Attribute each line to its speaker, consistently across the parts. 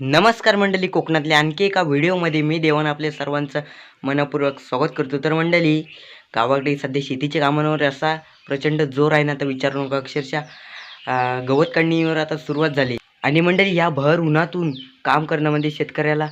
Speaker 1: नमस्कार मंडळी कोकणातल्या आणखी एका व्हिडिओमध्ये मी देवान आपले सर्वांचं मनपूर्वक स्वागत करतो. तर मंडळी गावाकडे सध्या शेतीच्या कामांवर असा प्रचंड जोर आहे ना तर विचारू नका. अक्षरशः गवत काढणीवर आता सुरुवात झाली. आणि मंडळी या भर उन्हातून काम करणं म्हणजे शेतकऱ्याला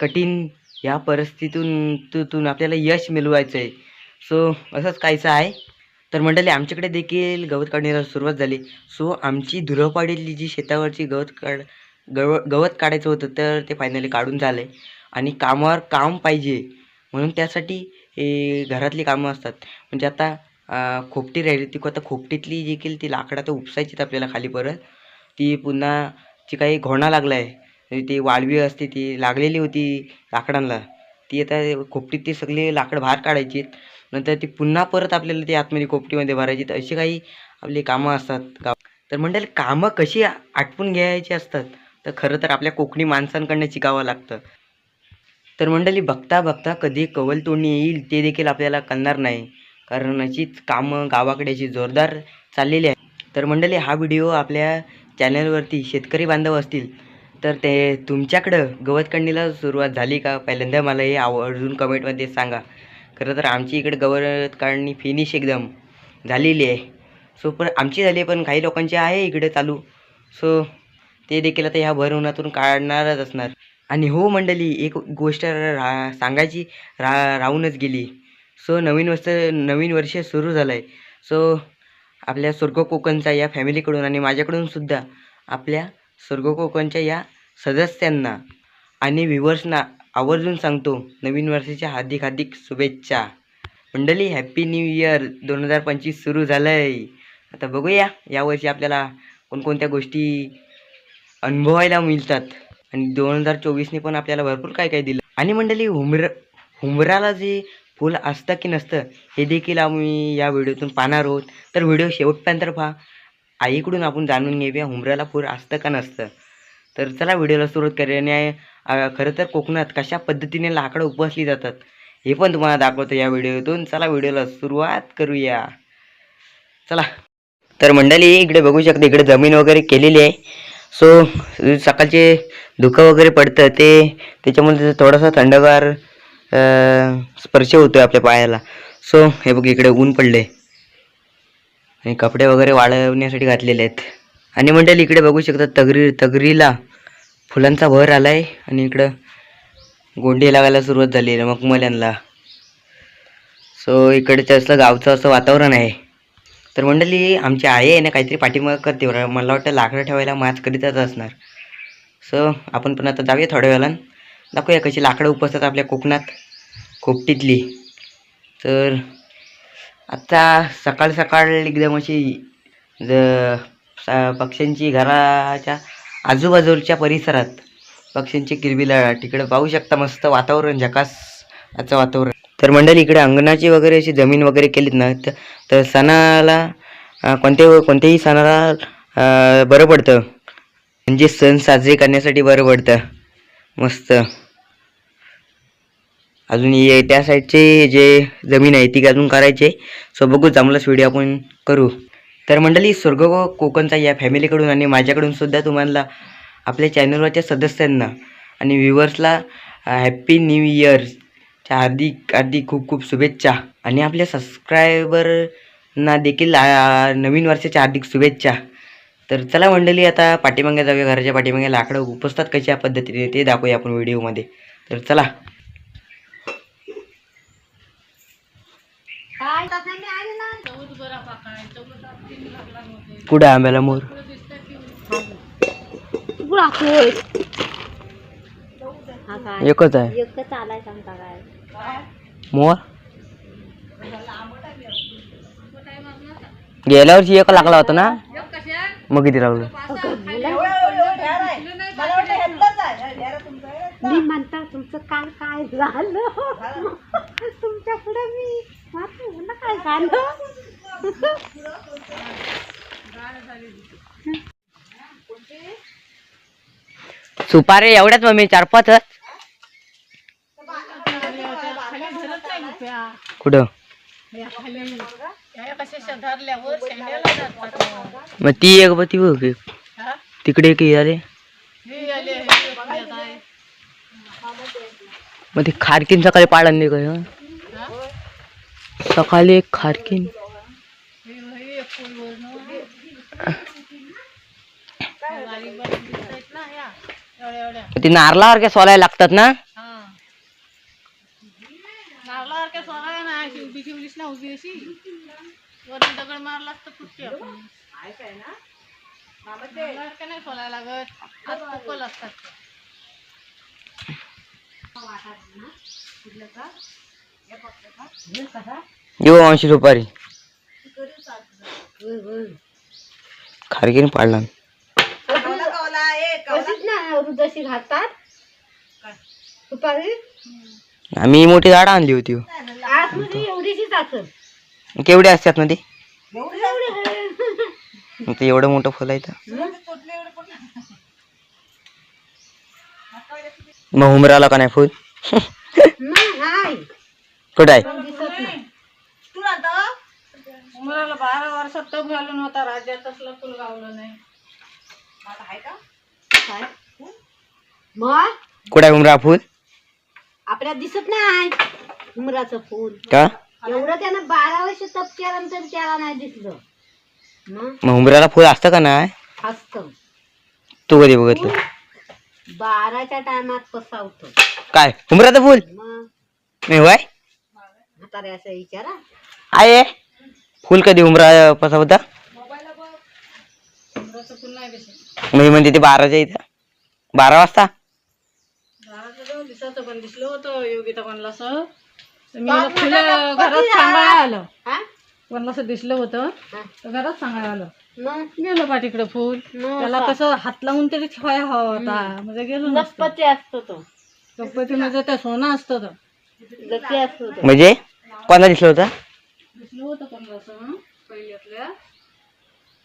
Speaker 1: कठीण या परिस्थितीतून आपल्याला यश मिळवायचं आहे सो असंच काहीचं आहे. तर मंडळी आमच्याकडे देखील गवत काढणीला सुरुवात झाली. सो आमची धुरपाडीतली जी शेतावरची गवत काढ गव गवत काढायचं होतं तर ते फायनली काढून झालं. आहे आणि कामावर काम पाहिजे म्हणून त्यासाठी हे घरातली कामं असतात. म्हणजे आता खोपटी राहिली ती आता खोपटीतली जी केली ती लाकडं तर उपसायचीत आपल्याला खाली परत. ती पुन्हा जी काही घोणा लागला आहे ती वाळवी असते ती लागलेली होती लाकडांना. ती आता खोपटीत ती सगळी लाकडं बाहेर काढायची नंतर ती पुन्हा परत आपल्याला ती आतमध्ये खोपटीमध्ये भरायची अशी काही आपली कामं असतात. गाव तर मंडळी कामं कशी आटपून घ्यायची असतात? तर खरं तर आपल्या कोकणी माणसांकडनं शिकावं लागतं. तर मंडळी बघता बघता कधी कवल तोडणी येईल ते देखील आपल्याला कळणार नाही. कारण अशीच कामं गावाकडे अशी जोरदार चाललेली आहे तर मंडळी हा व्हिडिओ आपल्या चॅनलवरती शेतकरी बांधव असतील तर ते तुमच्याकडं गवत काढणीला सुरुवात झाली का पहिल्यांदा मला हे आवर्जून कमेंटमध्ये सांगा. खरं तर आमची इकडे गवत काढणी फिनिश एकदम झालेली आहे. सो पण आमची झाली आहे पण काही लोकांची आहे इकडे चालू. सो ते देखील आता ह्या भर उन्हातून काढणारच असणार. आणि हो मंडळी एक गोष्ट रा सांगायची रा राहूनच गेली. सो नवीन वर्ष नवीन वर्ष सुरू झालं आहे सो आपल्या स्वर्ग कोकणचा या फॅमिलीकडून आणि माझ्याकडून सुद्धा आपल्या स्वर्ग कोकणच्या या सदस्यांना आणि व्ह्युअर्सना आवर्जून सांगतो नवीन वर्षाच्या हार्दिक हार्दिक शुभेच्छा. मंडळी हॅप्पी न्यू इयर दोन हजार पंचवीस सुरू झालं आहे आता बघूया यावर्षी आपल्याला कोणकोणत्या गोष्टी अनुभवायला मिळतात. आणि दोन हजार चोवीसने पण आपल्याला भरपूर काय काय दिलं. आणि मंडळी हुमर हुमराला जे फुल असतं की नसतं हे देखील आम्ही या व्हिडिओतून पाहणार आहोत. तर व्हिडिओ शेवटपर्यंत पहा. आईकडून आपण जाणून घेऊया हुमऱ्याला फुल असतं का नसतं. तर चला व्हिडिओला सुरुवात करूया. आणि खरं तर कोकणात कशा पद्धतीने लाकडं उपसली जातात हे पण तुम्हाला दाखवतो या व्हिडिओतून. चला व्हिडिओला सुरुवात करूया. चला. तर मंडळी इकडे बघू शकता इकडे जमीन वगैरे केलेली आहे. सो सकाळचे धुकं वगैरे पडतं ते त्याच्यामुळे त्याचा थोडासा थंडगार स्पर्श होतो आपल्या पायाला. सो हे बघ इकडे ऊन पडले आणि कपडे वगैरे वाळवण्यासाठी घातलेले आहेत. आणि मंडळी इकडे बघू शकता तगरी तगरीला फुलांचा भर आला आहे आणि इकडं गोंडी लागायला सुरुवात झाली आहे मखमल्यांना सो इकडचं असलं गावचं असं वातावरण आहे. तर मंडळी आमची आई आहे ना काहीतरी पाठीमाग करते बरं. मला वाटतं लाकडं ठेवायला माच करीतच असणार. सो आपण पण आता जाऊया थोड्या वेळानं. दाखवूया कशी लाकडं उपसतात आपल्या कोकणात. खोपटीतली तर आता सकाळ सकाळ एकदम अशी ज पक्ष्यांची घराच्या आजूबाजूच्या परिसरात पक्ष्यांची किलबिलाट तिकडं पाहू शकता मस्त वातावरण झकास याचं वातावरण. तर मंडळी इकडे अंगणाची वगैरे अशी जमीन वगैरे केलीत ना तर तर सणाला अं, कोणत्या कोणत्याही सणाला बरं पडतं. म्हणजे सण साजरे करण्यासाठी बरं पडतं. मस्त. अजून ये त्या साईडचे जे जमीन आहे ती अजून करायची सो बघू जमलाच व्हिडिओ आपण करू. तर मंडळी स्वर्ग कोकणचा या फॅमिलीकडून आणि माझ्याकडून सुद्धा तुम्हाला आपल्या चॅनलवरच्या सदस्यांना आणि व्ह्युअर्सला हॅप्पी न्यू इयर हार्दिक हार्दिक खूप खूप शुभेच्छा. आणि आपल्या सबस्क्रायबरना देखील नवीन वर्षाच्या हार्दिक शुभेच्छा. तर चला मंडळी आता पाठीमागे जाऊया घराच्या पाठीमागे लाकडं उपसतात कशा पद्धतीने ते दाखवूया आपण व्हिडिओमध्ये. तर चला. कुठं आंब्याला मोर?
Speaker 2: काय
Speaker 1: एकच आहे.
Speaker 2: एकच आलाय सांगता काय?
Speaker 1: मोर? गेल्या वर्षी एक लागला होता ना? मग किती लागलं?
Speaker 2: मी म्हणता तुमचं काल काय झालं? तुमच्यापुढे मी काय झालं?
Speaker 1: सुपारे एवढ्याच मम्मी चार पाचच कुठं? मग ती एक बघ ती बघ. तिकडे एक हे झाले मग ते खारकीन सकाळी पाळण नाही काय सकाळी एक खारकीन. ती नारळासारख्या सोलायला लागतात ना?
Speaker 3: ना ना उभी अशी. दगड मारला तर फुटते नारळासारख्या नाही लागत. आज पोकल असतात.
Speaker 1: येऊ अंशी दुपारी. खारकीन पाडला
Speaker 2: ना
Speaker 1: आम्ही मोठी झाडं आणली होती.
Speaker 2: आतमध्ये
Speaker 1: केवढे असतात ना ते
Speaker 2: एवढे
Speaker 1: मग ते एवढं मोठं फुल आहे तर. मग हुमराला का नाही फुल?
Speaker 2: नाही
Speaker 1: कुठं आहे?
Speaker 2: पण दिसत नाही.
Speaker 3: उमराला बारा वर्षात घालून होता राज्यात असलं फुल गावलं नाही.
Speaker 2: काय? मग?
Speaker 1: कुठं आहे हुमरा फुल?
Speaker 2: आपल्याला दिसत नाही. उमराचं फूल.
Speaker 1: का?
Speaker 2: एवढं त्यानं बारा वर्ष तप केल्यानंतर त्याला नाही दिसलं. मग?
Speaker 1: मग फुल असतं का नाही?
Speaker 2: असत.
Speaker 1: तू कधी बघितलं
Speaker 2: बाराच्या टायमात पसावतो.
Speaker 1: काय? हुमराचं फुल?
Speaker 2: मग?
Speaker 1: नाही होय?
Speaker 2: म्हातारे असं विचारा.
Speaker 1: आहे. फुल कधी हुमरा पसा होता
Speaker 3: उमराचं फुल नाही दिसत.
Speaker 1: म्हणजे म्हणते ते बाराच्या इथं. बारा वाजता?
Speaker 3: दिसलं होतं योगिता कोणाला असं. मी मला फुलं घरात सांगायला आलं.
Speaker 2: हा?
Speaker 3: कोणाला असं दिसलं होतं.
Speaker 2: हा.
Speaker 3: तर घरात सांगायला आलं.
Speaker 2: मग?
Speaker 3: गेलो पाठीकडे फुल.
Speaker 2: मग
Speaker 3: त्याला. कसं हात लावून तरी ठेवायला हवा होता. म्हणजे गेलो नसतो.
Speaker 2: गणपती असतो तो.
Speaker 3: गणपती म्हणजे ते सोनं असतं तर.
Speaker 2: गती असतो तो.
Speaker 1: म्हणजे? कोणाला दिसलं होतं?
Speaker 3: दिसलं होतं पण असं पहिल्यातल्या.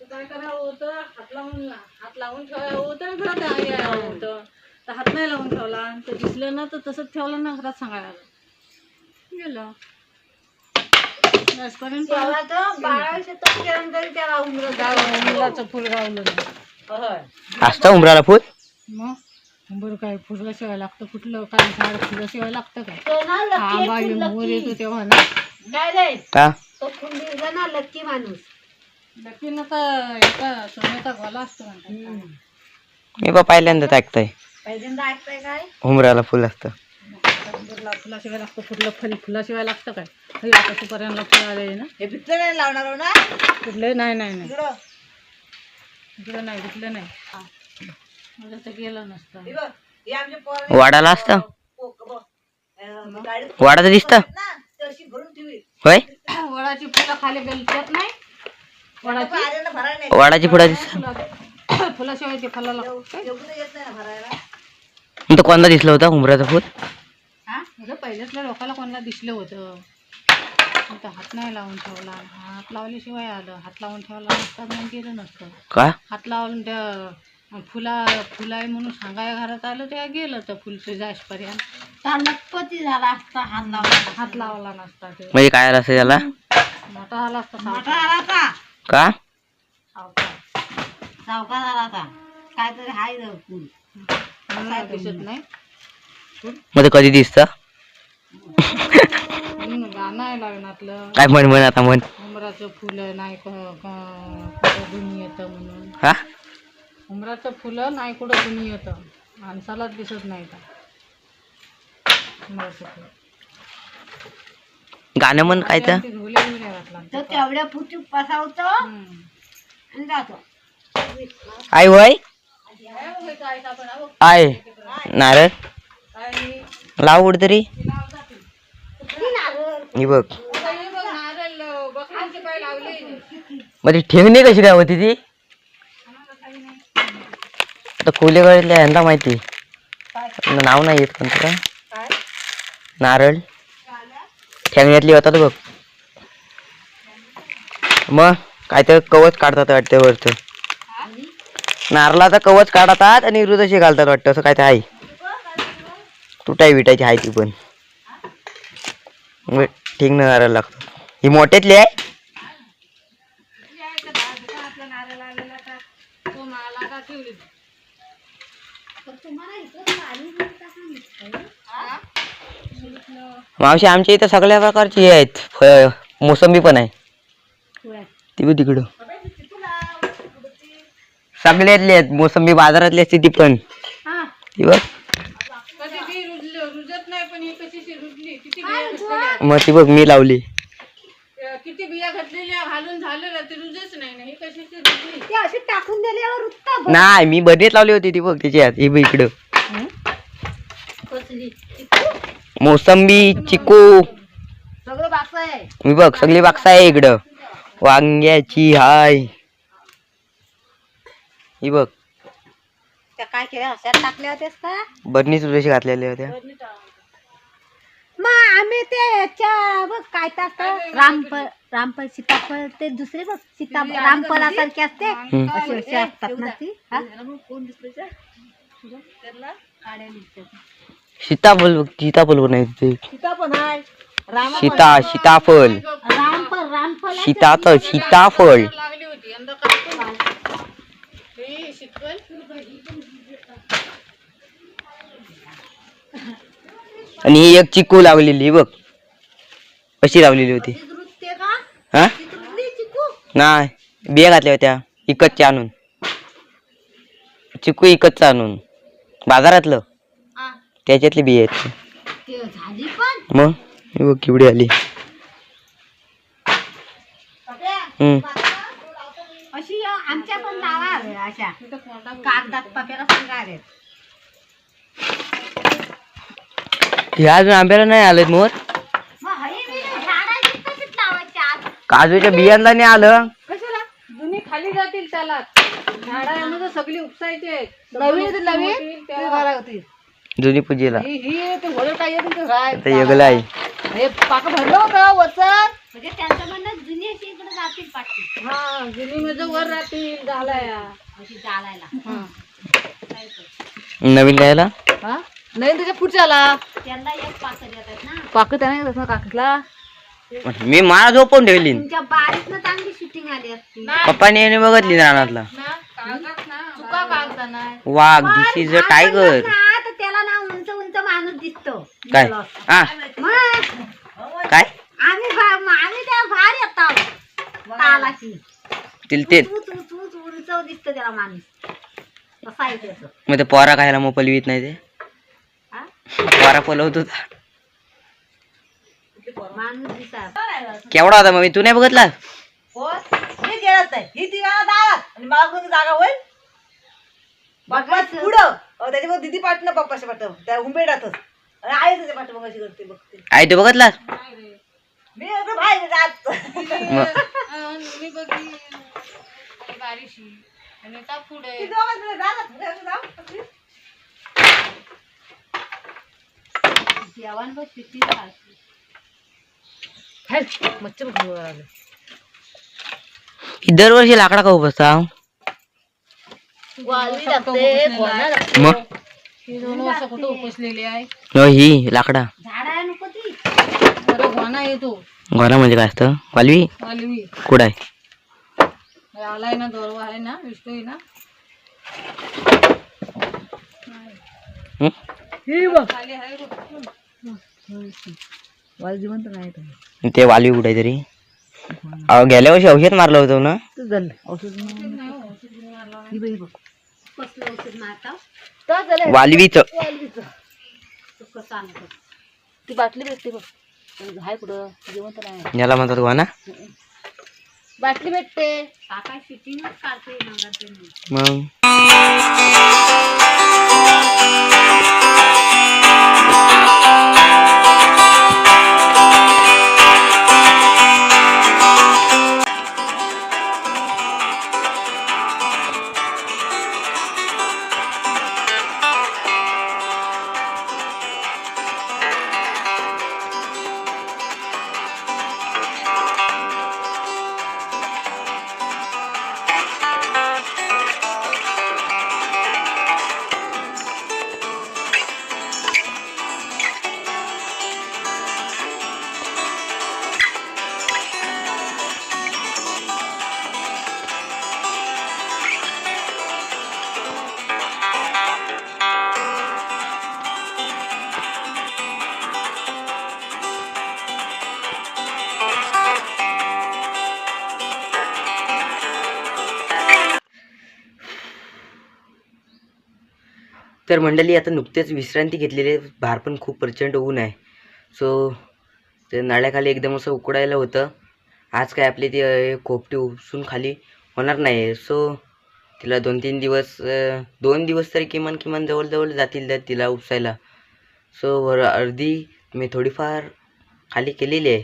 Speaker 3: तर काय करावं होतं? हात लावून हात लावून ठेवायला होतं घरात आई आलं होतं. तर हात नाही लावून ठेवला. आणि ते दिसलं ना तर तसंच ठेवलं ना घरात सांगायला आलं. गेलं. बसपर्यंत
Speaker 2: तेव्हा तो बारा केल्यानंतर त्याला उमरं
Speaker 3: गाव मुलाचं फुल गावलं. नाही
Speaker 2: होय.
Speaker 1: असतं उमराला फुल?
Speaker 3: मग? बरं काय फुलं शिवाय लागतं कुठलं? काय झाड फुलं शिवाय लागतं काय?
Speaker 2: तो ना
Speaker 3: हा
Speaker 2: लक्की
Speaker 3: बाई
Speaker 2: फुल
Speaker 3: मोर
Speaker 2: लक्की.
Speaker 3: येतो तेव्हा ना.
Speaker 2: काय रे
Speaker 1: का?
Speaker 2: तो फुल दिला ना लक्की माणूस.
Speaker 3: नक्की तर एका सोन्याचा गोला असतो म्हणतात.
Speaker 1: मी बा पहिल्यांदाच ऐकतोय.
Speaker 2: पहिल्यांदा ऐकताय काय?
Speaker 1: हुमराला फुल असतं
Speaker 3: फुला फुलाशिवाय लागतं कुठलं फल फुलाशिवाय लागतं काय? हे आता सुपाऱ्यांना फुल आले ना?
Speaker 2: हे नाही लावणार ना?
Speaker 3: कुठले? नाही नाही नाही. इकडं. नाही कुठलं नाही. माझं तर गेलं नसतं.
Speaker 1: वाडाला असतं? वाडाचं दिसतं? होय?
Speaker 3: वडाची फुलं खाली बेलतात नाही? वडाची?
Speaker 1: वाडाची फुडा दिसत
Speaker 3: फुला फुलाशिवाय ते फुलाला
Speaker 1: तर कोणता दिसलं होतं हुमराचं फुल?
Speaker 3: हा म्हणजे पहिल्यातल्या लोकांना कोणाला दिसलं होतं? आता हात नाही लावून ठेवला. हात लावल्याशिवाय आलं. हात लावून ठेवला नसता मग गेलं नसतं.
Speaker 1: का?
Speaker 3: हात लावून त्या फुला फुला आहे म्हणून सांगाय घरात आलं त्या गेलं तर फुल जायपर्यंत
Speaker 2: त्या लखपती झाला असता हात लावला
Speaker 3: हात लावला नसता ते.
Speaker 1: म्हणजे काय आलं असं त्याला?
Speaker 3: मोठा आला असता
Speaker 2: मोठा
Speaker 3: सावकार.
Speaker 2: आला का?
Speaker 1: का
Speaker 3: सावकार.
Speaker 2: सावकार आला का काहीतरी हाय रे फुल.
Speaker 3: दिसत नाही.
Speaker 1: मग ते कधी दिसतं?
Speaker 3: म्हणून गाणं आहे लग्नातलं.
Speaker 1: काय म्हण म्हण आता म्हण.
Speaker 3: उमराचं फुलं नाही येतं म्हणून.
Speaker 1: हा?
Speaker 3: उमराचं फुलं नाही कुठं गुणी येतं. माणसालाच दिसत नाही का उमराचं फुलं.
Speaker 1: गाणं म्हण काय तर?
Speaker 3: ते झोले बिले घातला.
Speaker 2: तो तेवढ्या फुटी पसावतो
Speaker 3: हम्म.
Speaker 2: आणि जातो.
Speaker 1: आई
Speaker 3: काय आपण? अहो,
Speaker 1: आहे नारळ? लाव तरी बघ.
Speaker 3: आता
Speaker 1: मग ती ठेवणी कशी काय होती ती? आता कोलेगावल्या यांना माहिती नाव नाही येत पण. तुला
Speaker 3: काय
Speaker 1: नारळ. ठेवण्यातली होतात बघ. मग काय तर कवच काढतात वाटतं वरचं नारळाचा कवच काढतात आणि रुदशी घालतात वाटतं असं काय ते आहे. तुटाई विटायची आहे ती पण. ठीक नारळ लागतो. ही मोठ्यातली आहे? मावशी आमच्या इथं सगळ्या प्रकारची हे आहेत. मोसंबी पण आहे. ती बघ तिकडं. सगळ्यातली आहेत. मोसंबी बाजारातली असते ती पण. ती बघ
Speaker 3: कधी ती रुजली रुजत नाही पण ही कशी रुजली किती बिया घातलेल्या.
Speaker 1: मग ती बघ मी लावली.
Speaker 3: अं, किती बिया घातलेल्या घालून ती रुजच नाही ना ही कशी रुजली
Speaker 2: ते अशी टाकून दिल्यावर उत्ता
Speaker 1: नाही मी बनेत लावली होती ती बघ त्याच्यात हे बघ इकडं. मोसंबी चिकू.
Speaker 2: सगळं बाक आहे.
Speaker 1: मी बघ सगळी बाक्सा आहे इकडं. वांग्याची हाय. ही बघ.
Speaker 2: त्या काय केल्या अशा टाकल्या होत्यास का?
Speaker 1: बरणी तुझ्याशी घातलेल्या होत्या.
Speaker 2: मग आम्ही ते बघ काय तर असतं रामफळ रामफळ सीताफळ ते दुसरे बघ सीता रामफळासारखे असते.
Speaker 1: हम्म.
Speaker 2: असे असे असतात ना ती हा?
Speaker 1: सीताफळ बघ सीताफळ पण आहे तिथे.
Speaker 2: सीताफळ आहे
Speaker 1: सीता सीताफळ.
Speaker 2: रामफळ रामफळ आहे.
Speaker 1: सीताचं सीताफळ
Speaker 3: लागली होती यंदा कापून ही शिकवण
Speaker 1: आणि ही एक चिकू लावलेली बघ. कशी लावलेली होती? हा? नाही बिया घातल्या होत्या इकतच्या आणून. चिकू इकतचं आणून. बाजारातलं. त्याच्यातली बिया आहेत. मग? बघ केवढी आली.
Speaker 2: अशी आमच्या पण अशा. कागदात
Speaker 1: हे अजून आंब्याला नाही आलेत मोर. काजूच्या बियांना नाही आलं.
Speaker 3: कशाला? जुनी खाली जातील त्याला. झाडा तर सगळी उपसायचे
Speaker 2: नवीन नवीन?
Speaker 1: जुनी पूजेला.
Speaker 2: ही ते काय
Speaker 1: येगला आहे.
Speaker 2: हे पाक भरलं होतं वचन म्हणजे त्यांचं म्हणणं जुनी अशी इकडे जातील पाठी
Speaker 3: हा जुनी म्हणजे वर राहतील झालाय
Speaker 2: अशी जाळायला
Speaker 1: नवीन घ्यायला
Speaker 2: नाही त्याच्या पुढच्याला त्यांना एक पाक येतात ना.
Speaker 3: पाक त्याने तसं काकला
Speaker 1: मी मला झोपून ठेवली.
Speaker 2: तुमच्या बारीतनं चांगली शूटिंग आली असती.
Speaker 1: पप्पाने याने बघितली रानातला.
Speaker 3: चुका
Speaker 1: वाघ दिस इज अ टायगर.
Speaker 2: ना, तर त्याला ना उंच उंच माणूस दिसतो.
Speaker 1: काय? हा.
Speaker 2: मग
Speaker 1: काय?
Speaker 2: आम्ही भा- मग आम्ही त्या बाहेर येतो. तालाची
Speaker 1: तिला ते
Speaker 2: उंच दिसतो त्याला माणूस. तसा आहे त्याचं
Speaker 1: मग ते पोरा खायला मग पलवीत नाही ते? पोरा पलवत होता. केवढा होता मग तू नाही बघितला?
Speaker 2: मी ही ती दारात. आणि मागून जागा होईल? बाप्पा पुढं. त्याच्यामध्ये दिदी पाठ पप्पाच्या पाठ. त्या उंबेडातच. आणि आई त्याच्या पाठ मग अशी करते बघते.
Speaker 1: आई तू बघितला?
Speaker 2: मी इकडं बाहेर जात.
Speaker 1: मग
Speaker 3: मी बघी बारिशी आणि पुढे
Speaker 2: किती
Speaker 1: दरवर्षी लाकडा का बसता मग?
Speaker 3: ही दोन वर्ष कुठं उपसलेली आहे?
Speaker 1: हो ही लाकडा.
Speaker 2: झाड आहे नको ती.
Speaker 3: बरं घोणा येतो
Speaker 1: घोडा म्हणजे काय असतं? वालवी?
Speaker 3: वालवी.
Speaker 1: कुठं आहे?
Speaker 3: आलाय ना दोरवा आहे ना विष्णू आहे ना.
Speaker 1: हं?
Speaker 3: खाली आहे बघ.
Speaker 1: ते. वालवी कुठे तरी अहो गेल्या वर्षी औषध मारलं होतं ना?
Speaker 2: कसलं औषध मारता
Speaker 1: वालवीच.
Speaker 2: कसं आणतं
Speaker 3: ती बाटली भेटते बघ. हाय कुठं? जिवंत नाही.
Speaker 1: याला म्हणतात घोणा
Speaker 3: बाटली भेटते.
Speaker 2: काका शूटिंगच काढते नंतर
Speaker 1: मग? तर मंडळी आता नुकतेच विश्रांती घेतलेली आहे. भार पण खूप प्रचंड ऊन आहे. सो ते नाळ्याखाली एकदम असं उकडायला होतं. आज काय आपली ती खोपटी उपसून खाली होणार नाही. सो तिला दोन तीन दिवस दोन दिवस तरी किमान किमान जवळजवळ जातील तर तिला उपसायला. सो वर अर्धी मी थोडीफार खाली केलेली आहे.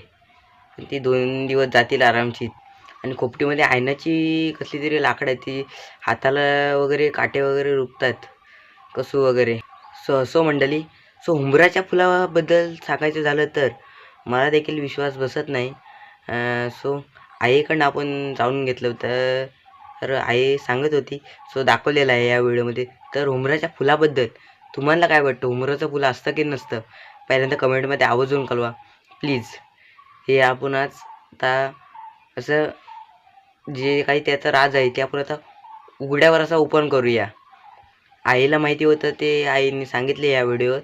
Speaker 1: पण ती दोन दिवस जातील आरामशीर. आणि खोपटीमध्ये आयनाची कसली तरी लाकडं आहे ती हाताला वगैरे काटे वगैरे रुपतात कसू वगैरे? सो असो मंडळी सो हुंबराच्या फुलाबद्दल सांगायचं झालं तर मला देखील विश्वास बसत नाही. सो आईकडनं आपण जाणून घेतलं होतं तर आई सांगत होती सो दाखवलेलं आहे या व्हिडिओमध्ये. तर हुंबराच्या फुलाबद्दल तुम्हाला काय वाटतं? हुंबराचं फुलं असतं की नसतं? पहिल्यांदा कमेंटमध्ये आवाजून कळवा. प्लीज. हे आपण आज आता असं जे काही त्याचं राज आहे ते आपण आता उघड्यावर असा ओपन करूया. आईला माहिती होतं ते आईने सांगितले या व्हिडिओत.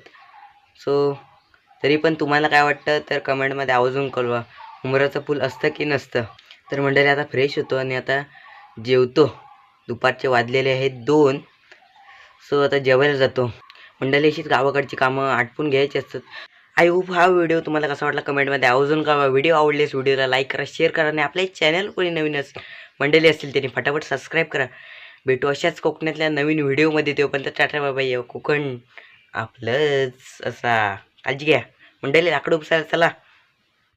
Speaker 1: सो तरी पण तुम्हाला काय वाटतं? तर कमेंटमध्ये आवाजून कळवा. उमराचं पूल असतं की नसतं? तर मंडळी आता फ्रेश होतो आणि आता जेवतो. दुपारचे वाजलेले आहेत दोन. सो आता जेवायला जातो. मंडळी अशीच गावाकडची कामं आटपून घ्यायची असतात. आई होप हा व्हिडिओ तुम्हाला कसा वाटला कमेंटमध्ये आवाजून कळवा. व्हिडिओ आवडलेस व्हिडिओला लाईक करा शेअर करा आणि आपल्या चॅनल कोणी नवीन असेल मंडळी असतील त्यांनी फटाफट सबस्क्राईब करा. भेटू अशाच कोकणातल्या नवीन व्हिडिओमध्ये तेव्हापर्यंत टाटा बाबा येऊ कोकण आपलंच असा. काळजी घ्या. मंडळी लाकडं उपसायला चला.